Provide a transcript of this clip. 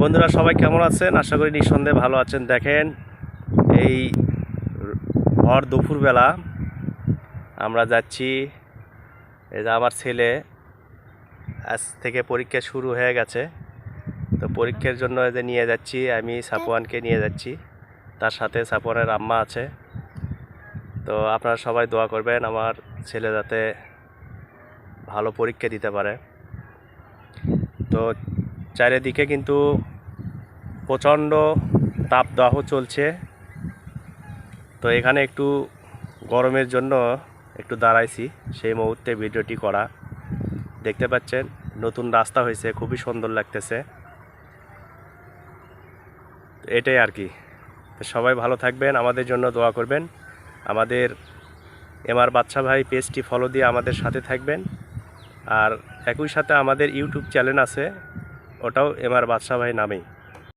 বন্ধুরা সবাই কেমন আছেন? আশা করি নিঃসন্দেহে ভালো আছেন। দেখেন, এই ভর দুপুরবেলা আমরা যাচ্ছি। এই যে আমার ছেলে আজ থেকে পরীক্ষা শুরু হয়ে গেছে। তো পরীক্ষার জন্য যে নিয়ে যাচ্ছি, আমি সাপুয়ানকে নিয়ে যাচ্ছি। তার সাথে সাপুয়ানের আম্মা আছে। তো আপনারা সবাই দোয়া করবেন আমার ছেলে যাতে ভালো পরীক্ষা দিতে পারে। তো চারিদিকে কিন্তু প্রচণ্ড তাপদাহ চলছে। তো এখানে একটু গরমের জন্য একটু দাঁড়াইছি, সেই মুহূর্তে ভিডিওটি করা। দেখতে পাচ্ছেন, নতুন রাস্তা হয়েছে, খুবই সুন্দর লাগতেছে। এটাই আর কি। তো সবাই ভালো থাকবেন, আমাদের জন্য দোয়া করবেন। আমাদের এমআর বাচ্চা ভাই পেজটি ফলো দিয়ে আমাদের সাথে থাকবেন। আর একই সাথে আমাদের ইউটিউব চ্যানেল আছে ওটাও এমার বাদশাহ ভাই নামেই।